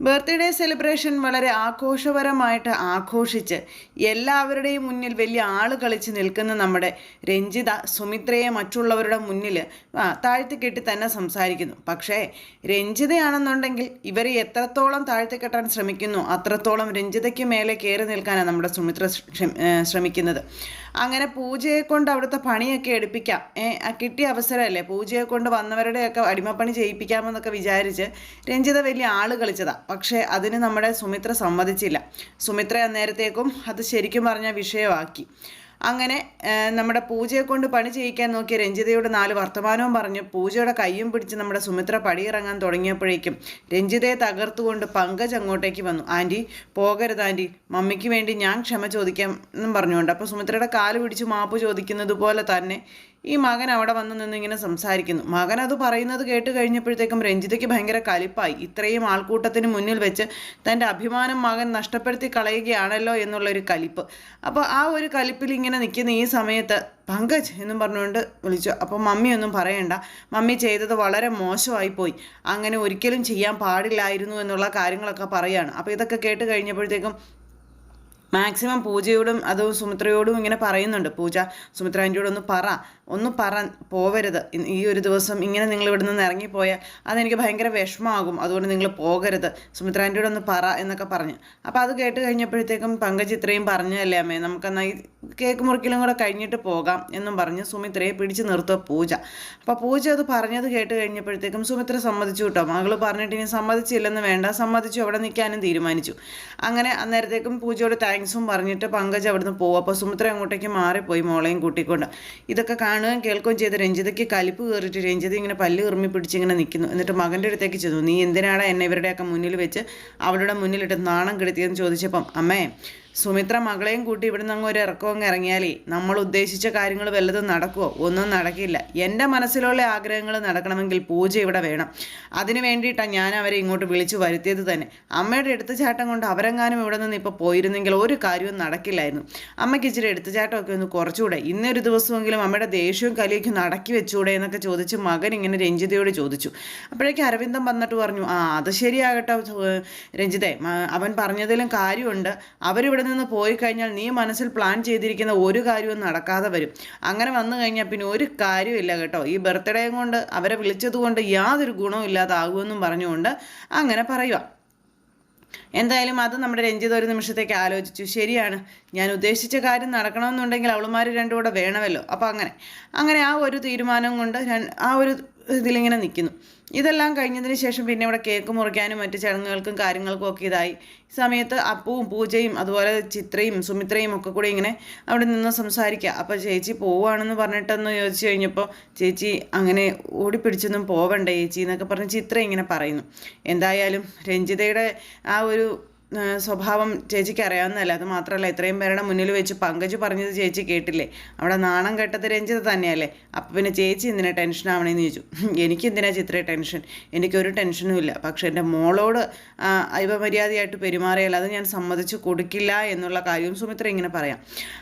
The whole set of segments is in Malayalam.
ബർത്ത്ഡേ സെലിബ്രേഷൻ വളരെ ആഘോഷപരമായിട്ട് ആഘോഷിച്ച് എല്ലാവരുടെയും മുന്നിൽ വലിയ ആൾ കളിച്ച് നിൽക്കുന്ന നമ്മുടെ രഞ്ജിത സുമിത്രയെ മറ്റുള്ളവരുടെ മുന്നിൽ താഴ്ത്തിക്കെട്ടി താഴ്ത്തി കെട്ടി തന്നെ സംസാരിക്കുന്നു. പക്ഷേ രഞ്ജിതയാണെന്നുണ്ടെങ്കിൽ ഇവർ എത്രത്തോളം താഴ്ത്തി കെട്ടാൻ ശ്രമിക്കുന്നു അത്രത്തോളം രഞ്ജിതയ്ക്ക് മേലെ കയറി നിൽക്കാനാണ് നമ്മുടെ സുമിത്ര ശ്രമ- ശ്രമിക്കുന്നത്. അങ്ങനെ പൂജയെ കൊണ്ട് അവിടുത്തെ പണിയൊക്കെ എടുപ്പിക്കാം. ഏ കിട്ടിയ അവസരമല്ലേ? പൂജയെ കൊണ്ട് വന്നവരുടെയൊക്കെ അടിമപ്പണി ചെയ്യിപ്പിക്കാമെന്നൊക്കെ വിചാരിച്ച് രഞ്ജിത വലിയ ആൾ കളിച്ചതാ. പക്ഷേ അതിന് നമ്മുടെ സുമിത്ര സമ്മതിച്ചില്ല. സുമിത്ര അന്നേരത്തേക്കും അത് ശരിക്കും പറഞ്ഞ വിഷയമാക്കി. അങ്ങനെ നമ്മുടെ പൂജയെ കൊണ്ട് പണി ചെയ്യിക്കാൻ നോക്കിയ രഞ്ജിതയുടെ നാല് വർത്തമാനവും പറഞ്ഞ്. പൂജയുടെ കയ്യും പിടിച്ച് നമ്മുടെ സുമിത്ര പടിയിറങ്ങാൻ തുടങ്ങിയപ്പോഴേക്കും രഞ്ജിതയെ തകർത്തുകൊണ്ട് പങ്കജ് അങ്ങോട്ടേക്ക് വന്നു. ആന്റി പോകരുത് ആന്റി മമ്മിക്ക് വേണ്ടി ഞാൻ ക്ഷമ ചോദിക്കാം എന്നും പറഞ്ഞുകൊണ്ട്. അപ്പോൾ സുമിത്രയുടെ കാൽ പിടിച്ച് മാപ്പ് ചോദിക്കുന്നത് പോലെ തന്നെ ഈ മകൻ അവിടെ വന്നു നിന്ന് ഇങ്ങനെ സംസാരിക്കുന്നു. മകൻ അത് പറയുന്നത് കേട്ട് കഴിഞ്ഞപ്പോഴത്തേക്കും രഞ്ജിതയ്ക്ക് ഭയങ്കര കലിപ്പായി. ഇത്രയും ആൾക്കൂട്ടത്തിന് മുന്നിൽ വെച്ച് തന്റെ അഭിമാനം മകൻ നഷ്ടപ്പെടുത്തി കളയുകയാണല്ലോ എന്നുള്ളൊരു കലിപ്പ്. അപ്പോൾ ആ ഒരു കലിപ്പിൽ ഇങ്ങനെ നിൽക്കുന്ന ഈ സമയത്ത് പങ്കജ് എന്നും പറഞ്ഞുകൊണ്ട് വിളിച്ചു. അപ്പോൾ മമ്മി ഒന്നും പറയണ്ട. മമ്മി ചെയ്തത് വളരെ മോശമായി പോയി. അങ്ങനെ ഒരിക്കലും ചെയ്യാൻ പാടില്ലായിരുന്നു എന്നുള്ള കാര്യങ്ങളൊക്കെ പറയാണ്. അപ്പോൾ ഇതൊക്കെ കേട്ട് കഴിഞ്ഞപ്പോഴത്തേക്കും മാക്സിമം പൂജയോടും അതും സുമിത്രയോടും ഇങ്ങനെ പറയുന്നുണ്ട്. പൂജ സുമിത്ര ആന്റിയോടൊന്ന് പറ. ഒന്ന് പറ പോവരുത്. ഈ ഒരു ദിവസം ഇങ്ങനെ നിങ്ങൾ ഇവിടെ നിന്ന് ഇറങ്ങിപ്പോയാൽ അതെനിക്ക് ഭയങ്കര വിഷമമാകും. അതുകൊണ്ട് നിങ്ങൾ പോകരുത്. സുമിത്ര ഒന്ന് പറ എന്നൊക്കെ പറഞ്ഞു. അപ്പോൾ അത് കേട്ട് കഴിഞ്ഞപ്പോഴത്തേക്കും പങ്കജ് ഇത്രയും പറഞ്ഞല്ലേ അമ്മേ? നമുക്കെന്നാൽ ഈ കേക്ക് മുറിക്കലും കൂടെ കഴിഞ്ഞിട്ട് പോകാം എന്നും പറഞ്ഞ് സുമിത്രയെ പിടിച്ച് നിർത്തുക പൂജ. അപ്പോൾ പൂജ അത് പറഞ്ഞത് കേട്ട് കഴിഞ്ഞപ്പോഴത്തേക്കും സുമിത്ര സമ്മതിച്ചു കേട്ടോ. മകൾ പറഞ്ഞിട്ട് ഇനി സമ്മതിച്ചില്ലെന്ന് വേണ്ട. സമ്മതിച്ചു. അവിടെ നിൽക്കാനും തീരുമാനിച്ചു. അങ്ങനെ അന്നേരത്തേക്കും പൂജയോട് താങ്ക്സും പറഞ്ഞിട്ട് പങ്കജ് അവിടുന്ന് പോകും അപ്പോൾ സുമിത്ര അങ്ങോട്ടേക്ക് മാറിപ്പോയി മോളെയും കൂട്ടിക്കൊണ്ട്. ഇതൊക്കെ കാണുകയും കേൾക്കുകയും ചെയ്ത് രഞ്ജിതയ്ക്ക് കലിപ്പ് കയറിയിട്ട് രഞ്ജിത ഇങ്ങനെ പല്ല് ഇറുമ്മി പിടിച്ച് ഇങ്ങനെ നിൽക്കുന്നു എന്നിട്ട് മകന്റെ അടുത്തേക്ക് ചെന്നു. നീ എന്തിനാണ് എന്നെ ഇവരുടെയൊക്കെ മുന്നിൽ വെച്ച് അവളുടെ മുന്നിലിട്ട് നാണം കെടുത്തിയെന്ന് ചോദിച്ചപ്പം അമ്മേ സുമിത്ര മകളെയും കൂട്ടി ഇവിടുന്ന് അങ്ങ് ഒരു ഇറക്കവും ഇറങ്ങിയാലേ നമ്മൾ ഉദ്ദേശിച്ച കാര്യങ്ങൾ വല്ലതും നടക്കുമോ ഒന്നും നടക്കില്ല. എന്റെ മനസ്സിലുള്ള ആഗ്രഹങ്ങൾ നടക്കണമെങ്കിൽ പൂജ ഇവിടെ വേണം. അതിനു വേണ്ടിയിട്ടാണ് ഞാൻ അവരെ ഇങ്ങോട്ട് വിളിച്ചു വരുത്തിയത് തന്നെ. അമ്മയുടെ എടുത്തുചാട്ടം കൊണ്ട് അവരെങ്ങാനും ഇവിടെ നിന്ന് ഇപ്പോൾ പോയിരുന്നെങ്കിൽ ഒരു കാര്യവും നടക്കില്ലായിരുന്നു. അമ്മയ്ക്ക് ഇച്ചിരി എടുത്തുചാട്ടമൊക്കെ ഒന്ന് കുറച്ചുകൂടെ. ഇന്നൊരു ദിവസമെങ്കിലും അമ്മയുടെ ദേഷ്യവും കലിയൊക്കെ നടക്കി വെച്ചുകൂടെ എന്നൊക്കെ ചോദിച്ച് മകൻ ഇങ്ങനെ രഞ്ജിതയോട് ചോദിച്ചു. അപ്പോഴേക്കും അരവിന്ദൻ വന്നിട്ട് പറഞ്ഞു ആ അത് ശരിയാകട്ടെ രഞ്ജിതേ. അവൻ പറഞ്ഞതിലും കാര്യമുണ്ട്. അവരിവിടെ നിന്ന് പോയി കഴിഞ്ഞാൽ നീ മനസ്സിൽ പ്ലാൻ ചെയ്തിരിക്കുന്ന ഒരു കാര്യവും നടക്കാതെ വരും. അങ്ങനെ വന്നു കഴിഞ്ഞാൽ പിന്നെ ഒരു കാര്യമില്ല കേട്ടോ. ഈ ബർത്ത്ഡേയും കൊണ്ട് അവരെ വിളിച്ചത് കൊണ്ട് യാതൊരു ഗുണവും ഇല്ലാതാകുമെന്നും പറഞ്ഞുകൊണ്ട് അങ്ങനെ പറയുക. എന്തായാലും അത് നമ്മുടെ രഞ്ജിത ഒരു നിമിഷത്തേക്ക് ആലോചിച്ചു. ശരിയാണ് ഞാൻ ഉദ്ദേശിച്ച കാര്യം നടക്കണമെന്നുണ്ടെങ്കിൽ അവളുമാർ രണ്ടും കൂടെ വേണമല്ലോ. അപ്പോൾ അങ്ങനെ. അങ്ങനെ ആ ഒരു തീരുമാനം കൊണ്ട് ആ ഒരു ഇതിലിങ്ങനെ നിൽക്കുന്നു ഇതെല്ലാം കഴിഞ്ഞതിന് ശേഷം പിന്നെ ഇവിടെ കേക്ക് മുറിക്കാനും മറ്റ് ചടങ്ങുകൾക്കും കാര്യങ്ങൾക്കും ഒക്കെ ഇതായി. ഈ സമയത്ത് അപ്പവും പൂജയും അതുപോലെ ചിത്രയും സുമിത്രയും ഒക്കെ കൂടി ഇങ്ങനെ അവിടെ നിന്ന് സംസാരിക്കുക. അപ്പോൾ ചേച്ചി പോവുകയാണെന്ന് പറഞ്ഞിട്ടെന്ന് ചോദിച്ചു കഴിഞ്ഞപ്പോൾ ചേച്ചി അങ്ങനെ ഓടിപ്പിടിച്ചൊന്നും പോവണ്ട ചേച്ചി എന്നൊക്കെ പറഞ്ഞ് ചിത്ര ഇങ്ങനെ പറയുന്നു. എന്തായാലും രഞ്ജിതയുടെ ആ ഒരു സ്വഭാവം ചേച്ചിക്ക് അറിയാവുന്നതല്ല? അത് മാത്രമല്ല ഇത്രയും പേരുടെ മുന്നിൽ വെച്ച് പങ്കജ് പറഞ്ഞത് ചേച്ചി കേട്ടില്ലേ? അവിടെ നാണം കെട്ടത് രഞ്ജിത് തന്നെയല്ലേ? അപ്പം പിന്നെ ചേച്ചി എന്തിനാ ടെൻഷൻ ആവണേന്ന് ചോദിച്ചു. എനിക്ക് എന്തിനാ ചിത്രയെ ടെൻഷൻ എനിക്കൊരു ടെൻഷനും ഇല്ല. പക്ഷെ എന്റെ മോളോട് അയവമര്യാദയായിട്ട് പെരുമാറിയാൽ അത് ഞാൻ സമ്മതിച്ച് കൊടുക്കില്ല എന്നുള്ള കാര്യവും സുമിത്ര ഇങ്ങനെ പറയാം.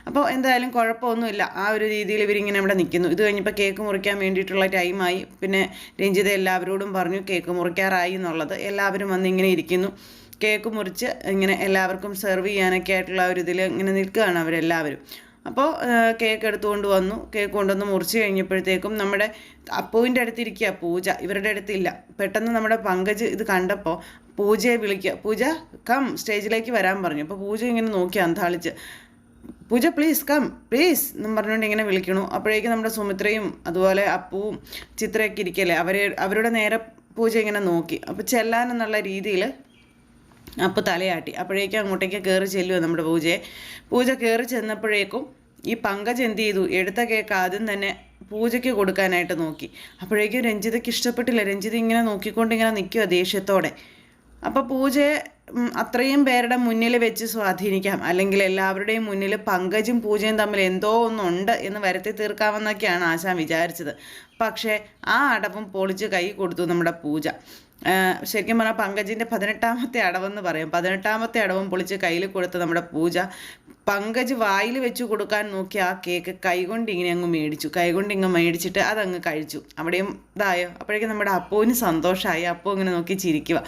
അപ്പോൾ എന്തായാലും കുഴപ്പമൊന്നുമില്ല. ആ ഒരു രീതിയിൽ ഇവരിങ്ങനെ ഇവിടെ നിൽക്കുന്നു. ഇത് കഴിഞ്ഞപ്പോൾ കേക്ക് മുറിക്കാൻ വേണ്ടിയിട്ടുള്ള ടൈമായി പിന്നെ രഞ്ജിത എല്ലാവരോടും പറഞ്ഞു കേക്ക് മുറിക്കാറായി എന്നുള്ളത്. എല്ലാവരും വന്ന് ഇങ്ങനെ ഇരിക്കുന്നു. കേക്ക് മുറിച്ച് ഇങ്ങനെ എല്ലാവർക്കും സെർവ് ചെയ്യാനൊക്കെ ആയിട്ടുള്ള ഒരു ഇതിൽ ഇങ്ങനെ നിൽക്കുകയാണ് അവരെല്ലാവരും. അപ്പോൾ കേക്ക് എടുത്തുകൊണ്ട് വന്നു. കേക്ക് കൊണ്ടുവന്ന് മുറിച്ച് കഴിഞ്ഞപ്പോഴത്തേക്കും നമ്മുടെ അപ്പുവിന്റെ അടുത്തിരിക്കുക പൂജ. ഇവരുടെ അടുത്തില്ല. പെട്ടെന്ന് നമ്മുടെ പങ്കജ് ഇത് കണ്ടപ്പോൾ പൂജയെ വിളിക്കുക. പൂജ കം സ്റ്റേജിലേക്ക് വരാൻ പറഞ്ഞു. അപ്പോൾ പൂജ ഇങ്ങനെ നോക്കി അന്താളിച്ച്. പൂജ പ്ലീസ് കം പ്ലീസ് എന്നും പറഞ്ഞുകൊണ്ട് ഇങ്ങനെ വിളിക്കണു. അപ്പോഴേക്കും നമ്മുടെ സുമിത്രയും അതുപോലെ അപ്പുവും ചിത്രയൊക്കെ ഇരിക്കല്ലേ? അവരെ അവരുടെ നേരെ പൂജ ഇങ്ങനെ നോക്കി. അപ്പോൾ ചെല്ലാൻ എന്നുള്ള രീതിയിൽ അപ്പോൾ തലയാട്ടി. അപ്പോഴേക്കും അങ്ങോട്ടേക്ക് കയറി ചെല്ലുമോ നമ്മുടെ പൂജയെ. പൂജ കയറി ചെന്നപ്പോഴേക്കും ഈ പങ്കജ് എന്ത് ചെയ്തു? എടുത്ത കേക്ക് ആദ്യം തന്നെ പൂജയ്ക്ക് കൊടുക്കാനായിട്ട് നോക്കി. അപ്പോഴേക്കും രഞ്ജിതയ്ക്ക് ഇഷ്ടപ്പെട്ടില്ല. രഞ്ജിത ഇങ്ങനെ നോക്കിക്കൊണ്ട് ഇങ്ങനെ നിൽക്കുക ദേഷ്യത്തോടെ. അപ്പോൾ പൂജയെ അത്രയും പേരുടെ മുന്നിൽ വെച്ച് സ്വാധീനിക്കാം. അല്ലെങ്കിൽ എല്ലാവരുടെയും മുന്നിൽ പങ്കജും പൂജയും തമ്മിൽ എന്തോ ഒന്നുണ്ട് എന്ന് വരുത്തി തീർക്കാമെന്നൊക്കെയാണ് ആശാൻ വിചാരിച്ചത്. പക്ഷേ ആ അടവും പൊളിച്ച് കൈ കൊടുത്തു നമ്മുടെ പൂജ. ശരിക്കും പറഞ്ഞാൽ പങ്കജിന്റെ പതിനെട്ടാമത്തെ അടവെന്ന് പറയും. പതിനെട്ടാമത്തെ അടവും പൊളിച്ച് കയ്യിൽ കൊടുത്ത നമ്മുടെ പൂജ പങ്കജ് വായിൽ വെച്ച് കൊടുക്കാൻ നോക്കി ആ കേക്ക് കൈകൊണ്ട് ഇങ്ങനെ അങ്ങ് മേടിച്ചു. കൈകൊണ്ട് ഇങ്ങ് മേടിച്ചിട്ട് അതങ്ങ് കഴിച്ചു. അവിടെയും ഇതായോ? അപ്പോഴേക്കും നമ്മുടെ അപ്പുവിന് സന്തോഷമായി അപ്പു ഇങ്ങനെ നോക്കി ചിരിക്കുക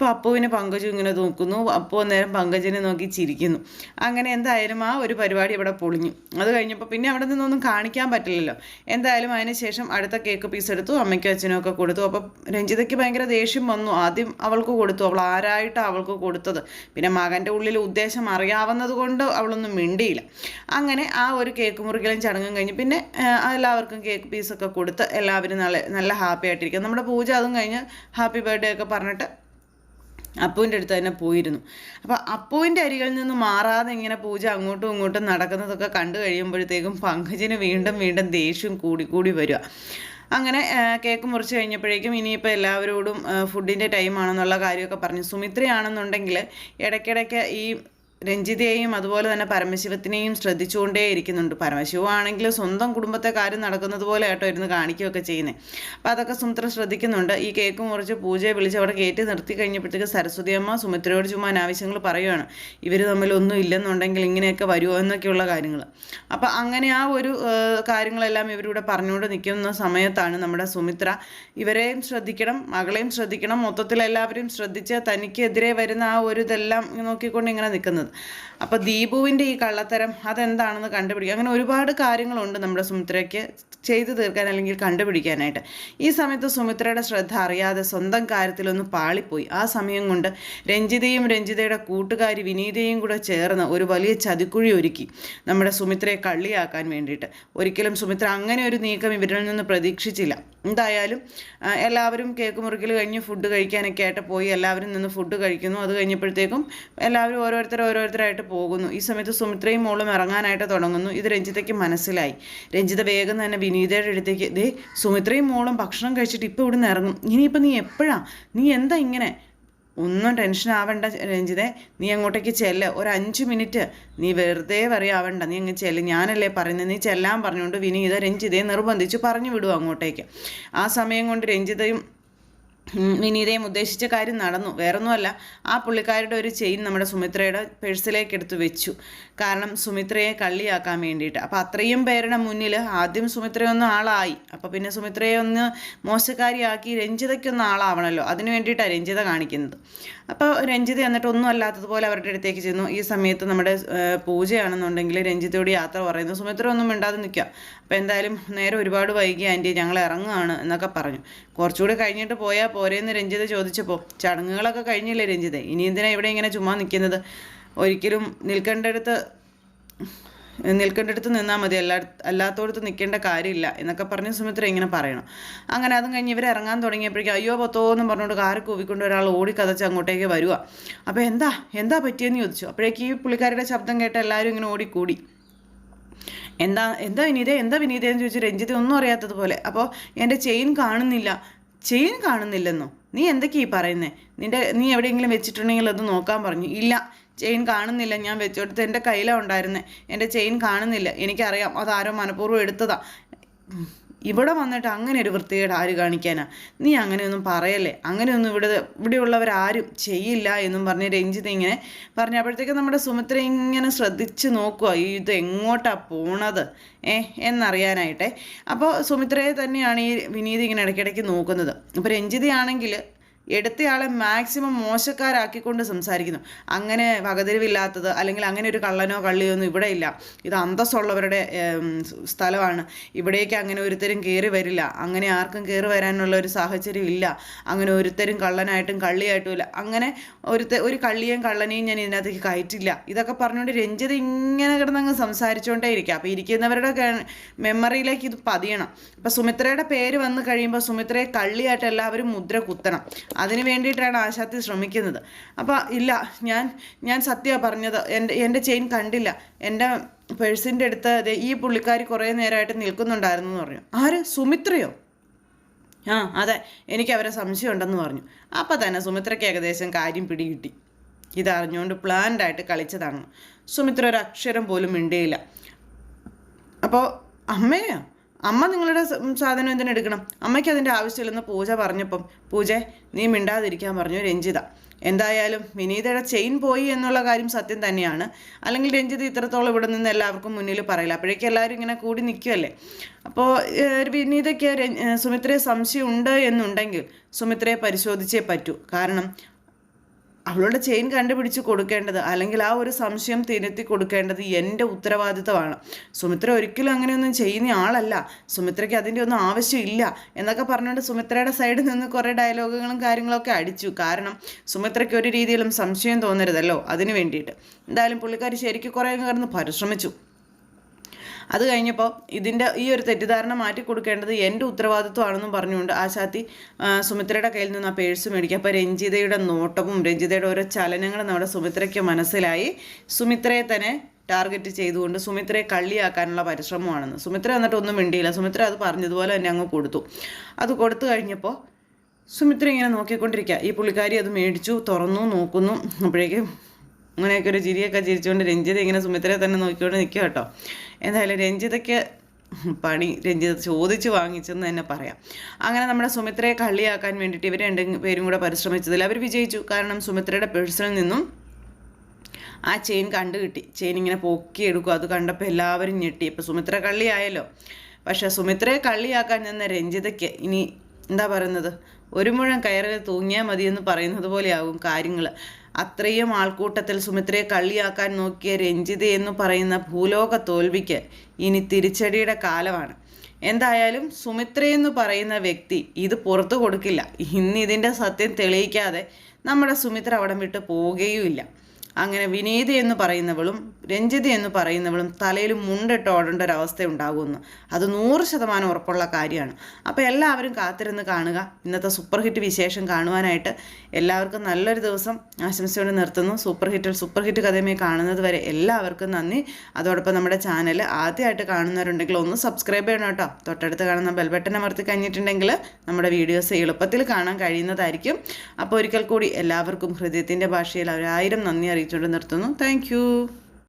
അപ്പോൾ അപ്പുവിനെ പങ്കജു ഇങ്ങനെ നോക്കുന്നു. അപ്പു നേരം പങ്കജിനെ നോക്കി ചിരിക്കുന്നു. അങ്ങനെ എന്തായാലും ആ ഒരു പരിപാടി ഇവിടെ പൊളിഞ്ഞു. അത് കഴിഞ്ഞപ്പോൾ പിന്നെ അവിടെ നിന്നൊന്നും കാണിക്കാൻ പറ്റില്ലല്ലോ. എന്തായാലും അതിന് ശേഷം അടുത്ത കേക്ക് പീസ് എടുത്തു അമ്മയ്ക്കും അച്ഛനും ഒക്കെ കൊടുത്തു. അപ്പോൾ രഞ്ജിതയ്ക്ക് ഭയങ്കര ദേഷ്യം വന്നു. ആദ്യം അവൾക്ക് കൊടുത്തു. അവൾ ആരായിട്ടാണ് അവൾക്ക് കൊടുത്തത്? പിന്നെ മകന്റെ ഉള്ളിൽ ഉദ്ദേശം അറിയാവുന്നത് കൊണ്ട് അവളൊന്നും മിണ്ടിയില്ല. അങ്ങനെ ആ ഒരു കേക്ക് മുറിക്കലും ചടങ്ങും കഴിഞ്ഞ് പിന്നെ എല്ലാവർക്കും കേക്ക് പീസൊക്കെ കൊടുത്ത് എല്ലാവരും നല്ല നല്ല ഹാപ്പി ആയിട്ടിരിക്കും നമ്മുടെ പൂജ അതും കഴിഞ്ഞ് ഹാപ്പി ബർത്ത്ഡേ ഒക്കെ പറഞ്ഞിട്ട് അപ്പുവിന്റെ അടുത്ത് തന്നെ പോയിരുന്നു. അപ്പോൾ അപ്പുവിന്റെ അരികളിൽ നിന്ന് മാറാതെ ഇങ്ങനെ പൂജ അങ്ങോട്ടും ഇങ്ങോട്ടും നടക്കുന്നതൊക്കെ കണ്ടു കഴിയുമ്പോഴത്തേക്കും പങ്കജിന് വീണ്ടും വീണ്ടും ദേഷ്യം കൂടി കൂടി വരിക. അങ്ങനെ കേക്ക് മുറിച്ച് കഴിഞ്ഞപ്പോഴേക്കും ഇനിയിപ്പോൾ എല്ലാവരോടും ഫുഡിന്റെ ടൈമാണെന്നുള്ള കാര്യമൊക്കെ പറഞ്ഞു. സുമിത്രയാണെന്നുണ്ടെങ്കിൽ ഇടയ്ക്കിടയ്ക്ക് ഈ രഞ്ജിതയെയും അതുപോലെ തന്നെ പരമശിവത്തിനെയും ശ്രദ്ധിച്ചുകൊണ്ടേ ഇരിക്കുന്നുണ്ട്. പരമശിവമാണെങ്കിൽ സ്വന്തം കുടുംബത്തെ കാര്യം നടക്കുന്നത് പോലെ ആയിട്ടോ ഇരുന്ന് കാണിക്കുകയൊക്കെ ചെയ്യുന്നത് അപ്പോൾ അതൊക്കെ സുമിത്ര ശ്രദ്ധിക്കുന്നുണ്ട്. ഈ കേക്ക് മുറിച്ച് പൂജയെ വിളിച്ച് അവിടെ കയറ്റി നിർത്തി കഴിഞ്ഞപ്പോഴത്തേക്ക് സരസ്വതിയമ്മ സുമിത്രയോട് ചുമ്മാ അനാവശ്യങ്ങൾ പറയുകയാണ് ഇവർ തമ്മിലൊന്നും ഇല്ലെന്നുണ്ടെങ്കിൽ ഇങ്ങനെയൊക്കെ വരുമോ എന്നൊക്കെയുള്ള കാര്യങ്ങൾ അപ്പോൾ അങ്ങനെ ആ ഒരു കാര്യങ്ങളെല്ലാം ഇവരിവിടെ പറഞ്ഞുകൊണ്ട് നിൽക്കുന്ന സമയത്താണ് നമ്മുടെ സുമിത്ര ഇവരെയും ശ്രദ്ധിക്കണം മകളെയും ശ്രദ്ധിക്കണം. മൊത്തത്തിൽ എല്ലാവരെയും ശ്രദ്ധിച്ച് തനിക്കെതിരെ വരുന്ന ആ ഒരു ഇതെല്ലാം നോക്കിക്കൊണ്ട് ഇങ്ങനെ നിൽക്കുന്നത്. അപ്പോൾ ദീപുവിന്റെ ഈ കള്ളത്തരം അതെന്താണെന്ന് കണ്ടുപിടിക്കുക. അങ്ങനെ ഒരുപാട് കാര്യങ്ങളുണ്ട് നമ്മുടെ സുമിത്രയ്ക്ക് ചെയ്തു തീർക്കാൻ അല്ലെങ്കിൽ കണ്ടുപിടിക്കാനായിട്ട്. ഈ സമയത്ത് സുമിത്രയുടെ ശ്രദ്ധ അറിയാതെ സ്വന്തം കാര്യത്തിലൊന്ന് പാളിപ്പോയി. ആ സമയം കൊണ്ട് രഞ്ജിതയും രഞ്ജിതയുടെ കൂട്ടുകാരി വിനീതയും കൂടെ ചേർന്ന് ഒരു വലിയ ചതിക്കുഴി ഒരുക്കി നമ്മുടെ സുമിത്രയെ കള്ളിയാക്കാൻ വേണ്ടിയിട്ട്. ഒരിക്കലും സുമിത്ര അങ്ങനെ ഒരു നീക്കം ഇവരിൽ നിന്ന് പ്രതീക്ഷിച്ചില്ല. എന്തായാലും എല്ലാവരും കേക്ക് മുറിക്കൽ കഴിഞ്ഞ് ഫുഡ് കഴിക്കാനൊക്കെ ആയിട്ട് പോയി. എല്ലാവരും നിന്ന് ഫുഡ് കഴിക്കുന്നു. അത് കഴിഞ്ഞപ്പോഴത്തേക്കും എല്ലാവരും ഓരോരുത്തർ ഓരോരുത്തരായിട്ട് പോകുന്നു. ഈ സമയത്ത് സുമിത്രയും മോളും ഇറങ്ങാനായിട്ട് തുടങ്ങുന്നു. ഇത് രഞ്ജിതയ്ക്ക് മനസ്സിലായി. രഞ്ജിത വേഗം തന്നെ വിനീതയുടെ അടുത്തേക്ക് ദേ സുമിത്രയും മോളും ഭക്ഷണം കഴിച്ചിട്ട് ഇപ്പോൾ ഇവിടുന്ന് ഇറങ്ങും. ഇനിയിപ്പോൾ നീ എപ്പോഴാണ് നീ എന്താ ഇങ്ങനെ? ഒന്നും ടെൻഷൻ ആവണ്ട രഞ്ജിതെ. നീ അങ്ങോട്ടേക്ക് ചെല്ല്. ഒരു അഞ്ച് മിനിറ്റ്. നീ വെറുതെ പറയാവണ്ട നീ അങ്ങ് ചെല്ല്. ഞാനല്ലേ പറയുന്നത് നീ ചെല്ലാൻ പറഞ്ഞുകൊണ്ട് വിനീത രഞ്ജിതയെ നിർബന്ധിച്ച് പറഞ്ഞു വിടും അങ്ങോട്ടേക്ക്? ആ സമയം കൊണ്ട് രഞ്ജിതയും വിനീതയും ഉദ്ദേശിച്ച കാര്യം നടന്നു. വേറൊന്നുമല്ല ആ പുള്ളിക്കാരുടെ ഒരു ചെയിൻ നമ്മുടെ സുമിത്രയുടെ പേഴ്സിലേക്ക് എടുത്തു വെച്ചു. കാരണം സുമിത്രയെ കള്ളിയാക്കാൻ വേണ്ടിയിട്ട്. അപ്പോൾ അത്രയും പേരുടെ മുന്നിൽ ആദ്യം സുമിത്രയൊന്ന് ആളായി. അപ്പോൾ പിന്നെ സുമിത്രയെ ഒന്ന് മോശക്കാരിയാക്കി രഞ്ജിതയ്ക്കൊന്ന് ആളാവണമല്ലോ അതിന് വേണ്ടിയിട്ടാണ് രഞ്ജിത കാണിക്കുന്നത്. അപ്പോൾ രഞ്ജിത എന്നിട്ട് ഒന്നും അല്ലാത്തതുപോലെ അവരുടെ അടുത്തേക്ക് ചെന്നു. ഈ സമയത്ത് നമ്മുടെ പൂജയാണെന്നുണ്ടെങ്കിൽ രഞ്ജിതയോട് യാത്ര പറയുന്നു. സുമിത്ര ഒന്നും മിണ്ടാതെ നിൽക്കുക. അപ്പോൾ എന്തായാലും നേരെ ഒരുപാട് വൈകി ആന്റി ഞങ്ങൾ ഇറങ്ങുകയാണ് എന്നൊക്കെ പറഞ്ഞു. കുറച്ചുകൂടി കഴിഞ്ഞിട്ട് പോയാൽ പോരേന്ന് രഞ്ജിത ചോദിച്ചപ്പോൾ ചടങ്ങുകളൊക്കെ കഴിഞ്ഞില്ലേ രഞ്ജിത? ഇനി എന്തിനാ ഇവിടെ ഇങ്ങനെ ചുമ്മാ നിൽക്കുന്നത് ഒരിക്കലും നിൽക്കേണ്ടടുത്ത് നിൽക്കേണ്ടടുത്ത് നിന്നാൽ മതി. എല്ലാ അല്ലാത്തടത്ത് നിൽക്കേണ്ട കാര്യമില്ല എന്നൊക്കെ പറഞ്ഞ് സുമിത്ര ഇങ്ങനെ പറയണം. അങ്ങനെ അതും കഴിഞ്ഞ് ഇവർ ഇറങ്ങാൻ തുടങ്ങിയപ്പോഴേക്കും അയ്യോ പത്തോന്നും പറഞ്ഞുകൊണ്ട് കാറ് കൂവിക്കൊണ്ട് ഒരാൾ ഓടി കഥച്ച് അങ്ങോട്ടേക്ക് വരുക അപ്പോൾ എന്താ എന്താ പറ്റിയെന്ന് ചോദിച്ചു. അപ്പോഴേക്ക് ഈ പുള്ളിക്കാരുടെ ശബ്ദം കേട്ട് എല്ലാവരും ഇങ്ങനെ ഓടിക്കൂടി. എന്താ എന്താ വിനീത എന്താ വിനീത എന്ന് ചോദിച്ചു രഞ്ജിത്ത് ഒന്നും അറിയാത്തതുപോലെ. അപ്പോൾ എന്റെ ചെയിൻ കാണുന്നില്ല. ചെയിൻ കാണുന്നില്ലെന്നോ? നീ എന്തൊക്കെയാ ഈ പറയുന്നേ? നിന്റെ നീ എവിടെയെങ്കിലും വെച്ചിട്ടുണ്ടെങ്കിൽ അത് നോക്കാൻ പറഞ്ഞു. ഇല്ല ചെയിൻ കാണുന്നില്ല. ഞാൻ വെച്ചെടുത്ത് എന്റെ കയ്യിലാണ് ഉണ്ടായിരുന്നത് എന്റെ ചെയിൻ കാണുന്നില്ല. എനിക്കറിയാം. അതാരോ മനഃപൂർവം എടുത്തതാ. ഉം. ഇവിടെ വന്നിട്ട് അങ്ങനെ ഒരു വൃത്തികേട് ആര് കാണിക്കാനാ? നീ അങ്ങനെയൊന്നും പറയല്ലേ? അങ്ങനെയൊന്നും ഇവിടെ ഇവിടെയുള്ളവരാരും ചെയ്യില്ല എന്നും പറഞ്ഞ് രഞ്ജിത്ത് ഇങ്ങനെ പറഞ്ഞപ്പോഴത്തേക്ക് നമ്മുടെ സുമിത്ര ഇങ്ങനെ ശ്രദ്ധിച്ച് നോക്കുക ഈ ഇത് എങ്ങോട്ടാ പോണത്? ഏ എന്നറിയാനായിട്ടെ. അപ്പോൾ സുമിത്രയെ തന്നെയാണ് ഈ വിനീത് ഇങ്ങനെ ഇടയ്ക്കിടയ്ക്ക് നോക്കുന്നത്. അപ്പോൾ രഞ്ജിതയാണെങ്കിൽ എടുത്തയാളെ മാക്സിമം മോശക്കാരാക്കിക്കൊണ്ട് സംസാരിക്കുന്നു. അങ്ങനെ വകതിരിവില്ലാത്തത് അല്ലെങ്കിൽ അങ്ങനെ ഒരു കള്ളനോ കള്ളിയോ ഒന്നും ഇവിടെ ഇല്ല. ഇത് അന്തസ്സുള്ളവരുടെ സ്ഥലമാണ്. ഇവിടേക്ക് അങ്ങനെ ഒരുത്തരും കയറി വരില്ല. അങ്ങനെ ആർക്കും കയറി വരാനുള്ള ഒരു സാഹചര്യം ഇല്ല. അങ്ങനെ ഒരുത്തരും കള്ളനായിട്ടും കള്ളിയായിട്ടും ഇല്ല. അങ്ങനെ ഒരുത്ത ഒരു കള്ളിയും കള്ളനെയും ഞാൻ ഇതിനകത്തേക്ക് കയറ്റില്ല. ഇതൊക്കെ പറഞ്ഞുകൊണ്ട് രഞ്ജിത് ഇങ്ങനെ കിടന്നങ്ങ് സംസാരിച്ചുകൊണ്ടേ ഇരിക്കുക അപ്പോൾ ഇരിക്കുന്നവരുടെ മെമ്മറിയിലേക്ക് ഇത് പതിയണം. അപ്പോൾ സുമിത്രയുടെ പേര് വന്നു കഴിയുമ്പോൾ സുമിത്രയെ കള്ളിയായിട്ട് എല്ലാവരും മുദ്ര കുത്തണം. അതിന് വേണ്ടിയിട്ടാണ് ആശാത്തി ശ്രമിക്കുന്നത്. അപ്പോൾ ഇല്ല ഞാൻ ഞാൻ സത്യമാണ് പറഞ്ഞത്. എന്റെ എന്റെ ചെയിൻ കണ്ടില്ല. എന്റെ പേഴ്സിന്റെ അടുത്ത് ഈ പുള്ളിക്കാരി കുറേ നേരമായിട്ട് നിൽക്കുന്നുണ്ടായിരുന്നു എന്ന് പറഞ്ഞു. ആര്? സുമിത്രയോ? ആ അതെ. എനിക്ക് അവരെ സംശയമുണ്ടെന്ന് പറഞ്ഞു. അപ്പോൾ തന്നെ സുമിത്രയ്ക്ക് ഏകദേശം കാര്യം പിടികിട്ടി. ഇതറിഞ്ഞുകൊണ്ട് പ്ലാൻഡായിട്ട് കളിച്ചതാണ്. സുമിത്ര ഒരു അക്ഷരം പോലും മിണ്ടിയില്ല. അപ്പോൾ അമ്മയോ? അമ്മ നിങ്ങളുടെ സാധനം എന്തിനാ എടുക്കണം? അമ്മയ്ക്ക് അതിന്റെ ആവശ്യമില്ലെന്ന് പൂജ പറഞ്ഞപ്പം പൂജ നീ മിണ്ടാതിരിക്കാൻ പറഞ്ഞു രഞ്ജിത. എന്തായാലും വിനീതയുടെ ചെയിൻ പോയി എന്നുള്ള കാര്യം സത്യം തന്നെയാണ്. അല്ലെങ്കിൽ രഞ്ജിത ഇത്രത്തോളം ഇവിടെ നിന്ന് എല്ലാവർക്കും മുന്നിൽ പറയില്ല. അപ്പോഴേക്കും എല്ലാവരും ഇങ്ങനെ കൂടി നിൽക്കുമല്ലേ അപ്പോൾ വിനീതയ്ക്ക് സുമിത്രയെ സംശയം ഉണ്ട് എന്നുണ്ടെങ്കിൽ സുമിത്രയെ പരിശോധിച്ചേ പറ്റൂ. കാരണം അവളുടെ ചെയിൻ കണ്ടുപിടിച്ച് കൊടുക്കേണ്ടത് അല്ലെങ്കിൽ ആ ഒരു സംശയം തിരുത്തി കൊടുക്കേണ്ടത് എന്റെ ഉത്തരവാദിത്തമാണ് സുമിത്ര ഒരിക്കലും അങ്ങനെയൊന്നും ചെയ്യുന്ന ആളല്ല. സുമിത്രയ്ക്ക് അതിന്റെ ഒന്നും ആവശ്യമില്ല എന്നൊക്കെ പറഞ്ഞുകൊണ്ട് സുമിത്രയുടെ സൈഡിൽ നിന്ന് കുറേ ഡയലോഗുകളും കാര്യങ്ങളൊക്കെ അടിച്ചു. കാരണം സുമിത്രയ്ക്ക് ഒരു രീതിയിലും സംശയം തോന്നരുതല്ലോ അതിന് വേണ്ടിയിട്ട്. എന്തായാലും പുള്ളിക്കാരി ശരിക്കും കുറേ കിടന്ന് പരിശ്രമിച്ചു. അത് കഴിഞ്ഞപ്പോൾ ഇതിന്റെ ഈ ഒരു തെറ്റിദ്ധാരണ മാറ്റി കൊടുക്കേണ്ടത് എന്റെ ഉത്തരവാദിത്വമാണെന്നും പറഞ്ഞുകൊണ്ട് ആശാത്തി സുമിത്രയുടെ കയ്യിൽ നിന്ന് ആ പേഴ്സ് മേടിക്കുക അപ്പോൾ രഞ്ജിതയുടെ നോട്ടവും രഞ്ജിതയുടെ ഓരോ ചലനങ്ങളും നമ്മുടെ സുമിത്രയ്ക്ക് മനസ്സിലായി. സുമിത്രയെ തന്നെ ടാർഗറ്റ് ചെയ്തുകൊണ്ട് സുമിത്രയെ കള്ളിയാക്കാനുള്ള പരിശ്രമമാണെന്ന്. സുമിത്ര എന്നിട്ട് ഒന്നും മിണ്ടിയില്ല. സുമിത്ര അത് പറഞ്ഞതുപോലെ തന്നെ അങ്ങ് കൊടുത്തു. അത് കൊടുത്തു കഴിഞ്ഞപ്പോൾ സുമിത്ര ഇങ്ങനെ നോക്കിക്കൊണ്ടിരിക്കുക ഈ പുള്ളിക്കാരി അത് മേടിച്ചു തുറന്നു നോക്കുന്നു. അപ്പോഴേക്കും അങ്ങനെയൊക്കെ ഒരു ചിരിയൊക്കെ ചിരിച്ചുകൊണ്ട് രഞ്ജിത ഇങ്ങനെ സുമിത്രയെ തന്നെ നോക്കിക്കൊണ്ട് നിൽക്കുക കേട്ടോ. എന്തായാലും രഞ്ജിതയ്ക്ക് പണി രഞ്ജിത ചോദിച്ച് വാങ്ങിച്ചെന്ന് തന്നെ പറയാം. അങ്ങനെ നമ്മുടെ സുമിത്രയെ കള്ളിയാക്കാൻ വേണ്ടിയിട്ട് ഇവർ രണ്ട് പേരും കൂടെ പരിശ്രമിച്ചതിൽ അവർ വിജയിച്ചു. കാരണം സുമിത്രയുടെ പേഴ്സിൽ നിന്നും ആ ചെയിൻ കണ്ടു കിട്ടി. ചെയിൻ ഇങ്ങനെ പൊക്കിയെടുക്കും അത് കണ്ടപ്പോൾ എല്ലാവരും ഞെട്ടി. ഇപ്പോൾ സുമിത്ര കള്ളിയായല്ലോ. പക്ഷേ സുമിത്രയെ കള്ളിയാക്കാൻ നിന്ന രഞ്ജിതയ്ക്ക് ഇനി എന്താ പറയുന്നത്? ഒരു മുഴം കയറിൽ തൂങ്ങിയാൽ മതിയെന്ന് പറയുന്നത് പോലെയാകും കാര്യങ്ങൾ അത്രയും ആൾക്കൂട്ടത്തിൽ സുമിത്രയെ കള്ളിയാക്കാൻ നോക്കിയ രഞ്ജിത എന്ന് പറയുന്ന ഭൂലോക തോൽവിക്ക് ഇനി തിരിച്ചടിയുടെ കാലമാണ്. എന്തായാലും സുമിത്രയെന്ന് പറയുന്ന വ്യക്തി ഇത് പുറത്തു കൊടുക്കില്ല. ഇന്ന് ഇതിന്റെ സത്യം തെളിയിക്കാതെ നമ്മുടെ സുമിത്ര അവിടം വിട്ട് പോവുകയുമില്ല. അങ്ങനെ വിനീത എന്ന് പറയുന്നവളും രഞ്ജിത എന്ന് പറയുന്നവളും തലയിൽ മുണ്ടിട്ട് ഓടേണ്ട ഒരവസ്ഥ ഉണ്ടാകുമെന്ന്. അത് നൂറ് ശതമാനം ഉറപ്പുള്ള കാര്യമാണ്. അപ്പോൾ എല്ലാവരും കാത്തിരുന്ന് കാണുക. ഇന്നത്തെ സൂപ്പർ ഹിറ്റ് വിശേഷം കാണുവാനായിട്ട് എല്ലാവർക്കും നല്ലൊരു ദിവസം ആശംസയോടെ നിർത്തുന്നു. സൂപ്പർ ഹിറ്റിൽ സൂപ്പർ ഹിറ്റ് കഥയുമായി കാണുന്നത് വരെ എല്ലാവർക്കും നന്ദി. അതോടൊപ്പം നമ്മുടെ ചാനൽ ആദ്യമായിട്ട് കാണുന്നവരുണ്ടെങ്കിൽ ഒന്ന് സബ്സ്ക്രൈബ് ചെയ്യണം കേട്ടോ. തൊട്ടടുത്ത് കാണുന്ന ബെൽബട്ടൺ അമർത്തി കഴിഞ്ഞിട്ടുണ്ടെങ്കിൽ നമ്മുടെ വീഡിയോസ് എളുപ്പത്തിൽ കാണാൻ കഴിയുന്നതായിരിക്കും. അപ്പോൾ ഒരിക്കൽ കൂടി എല്ലാവർക്കും ഹൃദയത്തിന്റെ ഭാഷയിൽ ഒരായിരം നന്ദി അറിയിച്ചുകൊണ്ട് നിർത്തുന്നു. താങ്ക്